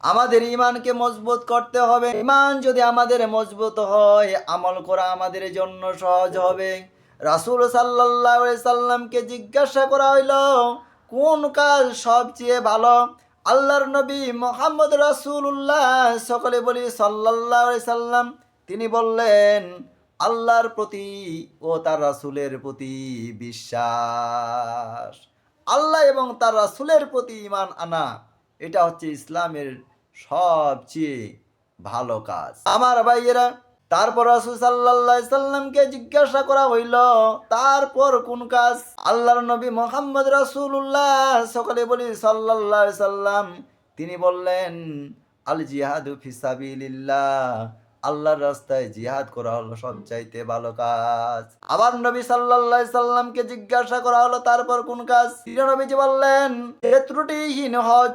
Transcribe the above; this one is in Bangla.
আমাদের ইমানকে মজবুত করতে হবে। ইমান যদি আমাদের মজবুত হয়, আমল করা আমাদের জন্য সহজ হবে। রাসূল আলাইহি সাল্লামকে জিজ্ঞাসা করা হইল, কোন কাজ সবচেয়ে ভালো? আল্লাহর নবী মোহাম্মদ রাসূলুল্লাহ সকলে বলি আলাইহি সাল্লাম। তিনি বললেন, আল্লাহর প্রতি ও তার রাসুলের প্রতি বিশ্বাস। আল্লাহ এবং তার রাসূলের প্রতি ইমান আনা, এটা হচ্ছে ইসলামের সবচেয়ে ভালো কাজ। আমার ভাইয়েরা, তারপর রাসূল আলাইহি সাল্লামকে জিজ্ঞাসা করা হইল, তারপর কোন কাজ? আল্লাহর নবী মোহাম্মদ রাসূলুল্লাহ সকালে বলি আলাইহি সাল্লাম। তিনি বললেন, আল জিহাদু ফিসাবিলিল্লাহ আল্লাহর রাস্তায় জিহাদ করা হলো সবচাইতে ভালো কাজ। আবার নবী সাল্লাল্লাহু সাল্লামকে জিজ্ঞাসা করা হলো, তারপর কোন কাজ? নবীজি বললেন, এ ত্রুটিহীন হজ